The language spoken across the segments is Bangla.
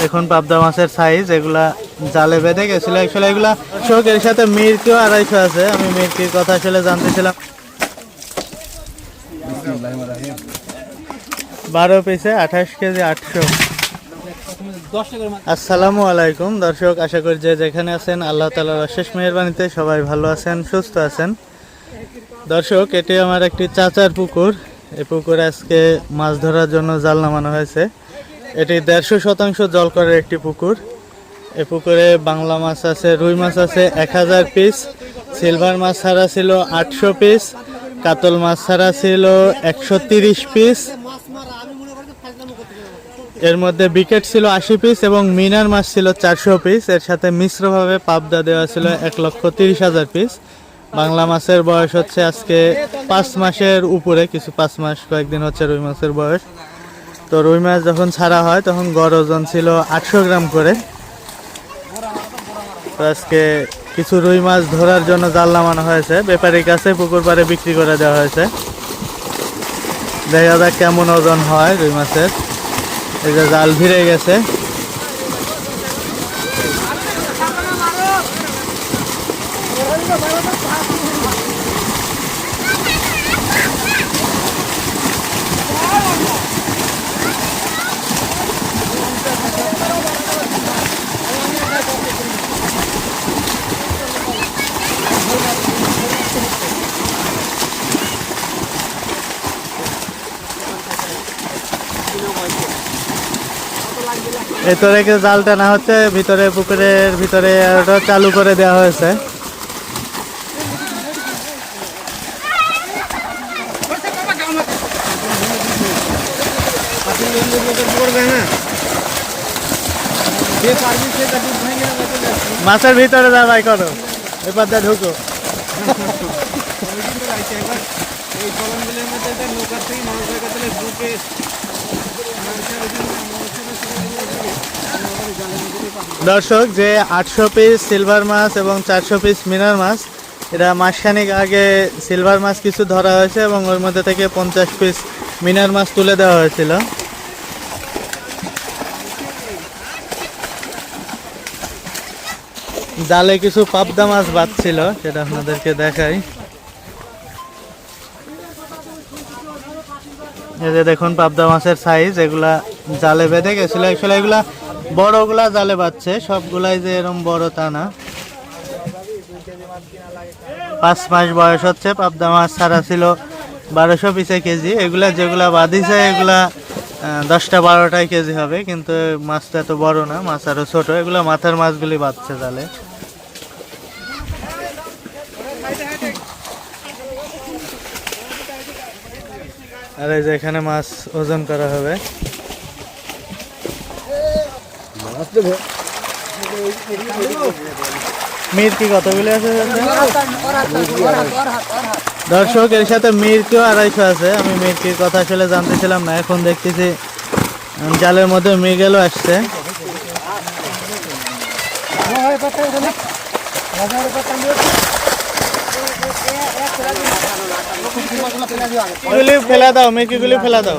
দেখুন পাবদা মাছের সাইজ এগুলা জালে বেঁধে গেছিল। আসলে এগুলা শোক এর সাথে মির্কিও আড়াইশো আছে, আমি মির্কির কথা আসলে জানতেছিলাম। বারো পিসে আঠাশ কেজি আটশো। আসসালামু আলাইকুম দর্শক, আশা করি যে যেখানে আছেন, আল্লাহ তালার অশেষ মেহরবানিতে সবাই ভালো আছেন, সুস্থ আছেন। দর্শক, এটি আমার একটি চাচার পুকুর। এই পুকুরে আজকে মাছ ধরার জন্য জাল নামানো হয়েছে। এটি দেড়শো শতাংশ জল করার একটি পুকুর। এ পুকুরে বাংলা মাছ আছে, রুই মাছ আছে এক হাজার পিস সিলভার মাছ ছাড়া ছিল আটশো পিস কাতল মাছ ছাড়া ছিল একশো তিরিশ পিস এর মধ্যে বিকেট ছিল আশি পিস এবং মিনার মাছ ছিল চারশো পিস এর সাথে মিশ্রভাবে পাবদা দেওয়া ছিল এক লক্ষ তিরিশ হাজার পিস বাংলা মাছের বয়স হচ্ছে আজকে পাঁচ মাসের উপরে, কিছু পাঁচ মাস কয়েকদিন হচ্ছে রুই মাছের বয়স। তো রুই মাছ যখন ছাড়া হয়, তখন গড় ওজন ছিল আটশো গ্রাম করে। তো আজকে কিছু রুই মাছ ধরার জন্য জাল নামানো হয়েছে। ব্যাপারীর কাছে পুকুর পাড়ে বিক্রি করে দেওয়া হয়েছে। দেখা যাক কেমন ওজন হয় রুই মাছের। এই যে জাল ভিড়ে গেছে। এতো রেখে জাল টানা হচ্ছে ভিতরে পুকুরের ভিতরে ওটা চালু করে দেওয়া হয়েছে। মাছের ভিতরে যা ভাই করো এবার যা ঢুকো। এই কলমগুলোর মধ্যে নৌকার থেকে মাছ দিলে ঢুকে দর্শক, যে আটশো পিস সিলভার মাছ এবং চারশো পিস মিনার মাছ এটা মাসখানেক আগে সিলভার মাছ কিছু ধরা হয়েছে এবং ওর মধ্যে থেকে পঞ্চাশ পিস মিনার মাছ তুলে দেওয়া হয়েছিল। জালে কিছু পাবদা মাছ বাঁধছিল, সেটা আপনাদেরকে দেখাই। এই যে দেখুন, পাবদা মাছের সাইজ এগুলা জালে বেঁধে গেছিল। এগুলা বড়গুলা জালে বাচ্ছে সবগুলাই যে এরকম বড় তা না। পাঁচ মাস বয়স হচ্ছে, পাবদা মাছ ছাড়া ছিল বারোশো পিসে কেজি। এগুলা যেগুলা বাঁধিছে, এগুলা দশটা বারোটাই কেজি হবে, কিন্তু মাছটা এত বড় না, মাছ আরও ছোট। এগুলা মাথার মাছগুলি বাঁধছে জালে। আর এই যে এখানে মাছ ওজন করা হবে। মির্কি কতগুলি আছে? দর্শক, এর সাথে মির্কিও আড়াইশো আছে। আমি মির্কির কথা আসলে জানতেছিলাম না। এখন দেখতেছি জালের মধ্যে মৃগেলও আসছে। ফেলা দাও মির্কিগুলি ফেলা দাও।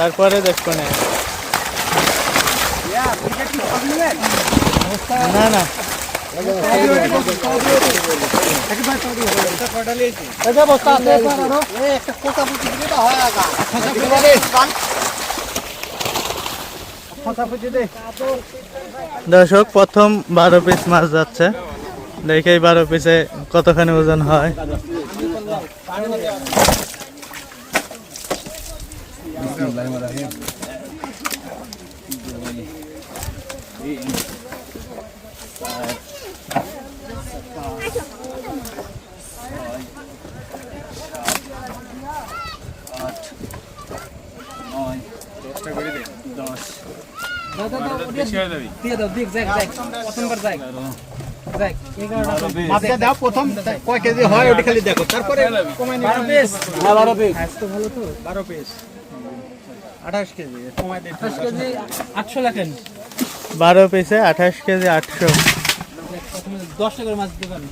তারপরে দেখব না না। দর্শক, প্রথম বারো পিস মাছ যাচ্ছে। দেখেই বারো পিসে কতখানি ওজন হয় দশটা করে দিয়ে দাও দিক যাক যাক প্রথমবার যাক যাক মাছটা দাও প্রথম কয় কেজি হয় ওটা খালি দেখো। তারপরে। বারো পিস বারো পিস তো ভালো তো? বারো পিস আঠাশ কেজি আটশো লেখেন। বারো পিসে আঠাশ কেজি আটশো। প্রথমে দশ টাকার মাছ দেবেন।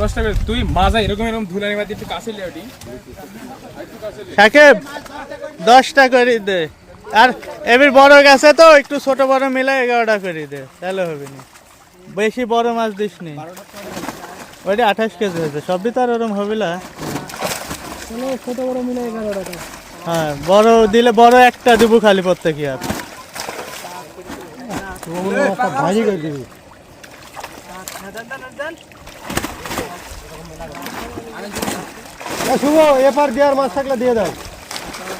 দশ টাকা তুই মাজা এরকম এরকম ধুলানি মাটি একটু কাছে লিয়ে ওটি সাকিব দশটা করে দে। আর এবার বড় গেছে তো একটু ছোট বড় মিলে এগারোটা করে দে তাহলে হবে না। বেশি বড় মাছ দিস নি। ওইটা আঠাশ কেজি হয়েছে সবই তো আর ওরম হবে না। ছোট বড় মিলে এগারো টাকা হ্যাঁ বড় দিলে বড় একটা দেবো খালি প্রত্যেকই আর। ভাজি করে দিবি শুভ এপার দেওয়ার মাছ থাকলে দিয়ে দাও।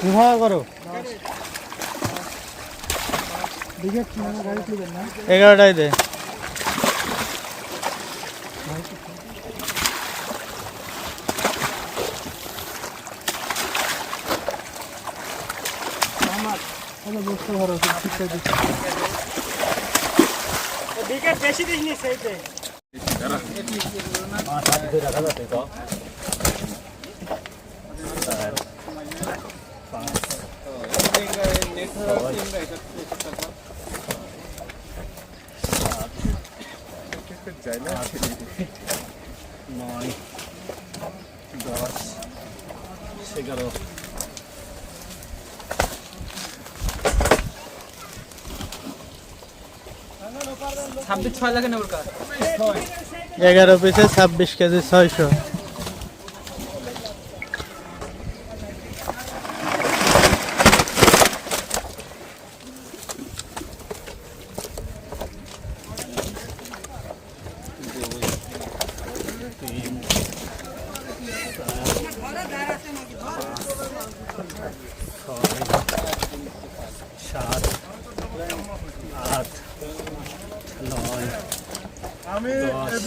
বিভাগ করো। এগারোটাই দে। বুঝতে পারো শিক্ষা দিচ্ছি বিকেট বেশি দিস নি সেইতে। রাখা যাচ্ছে তো যায় না নয় দশ এগারো। ছাব্বিশ ছয় লাগে না ওর কাজ এগারো পিসে ছাব্বিশ কেজি ছয়শো।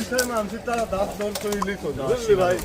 বিষয়ে মানসিক তারা দাঁত দল করিলি ভাই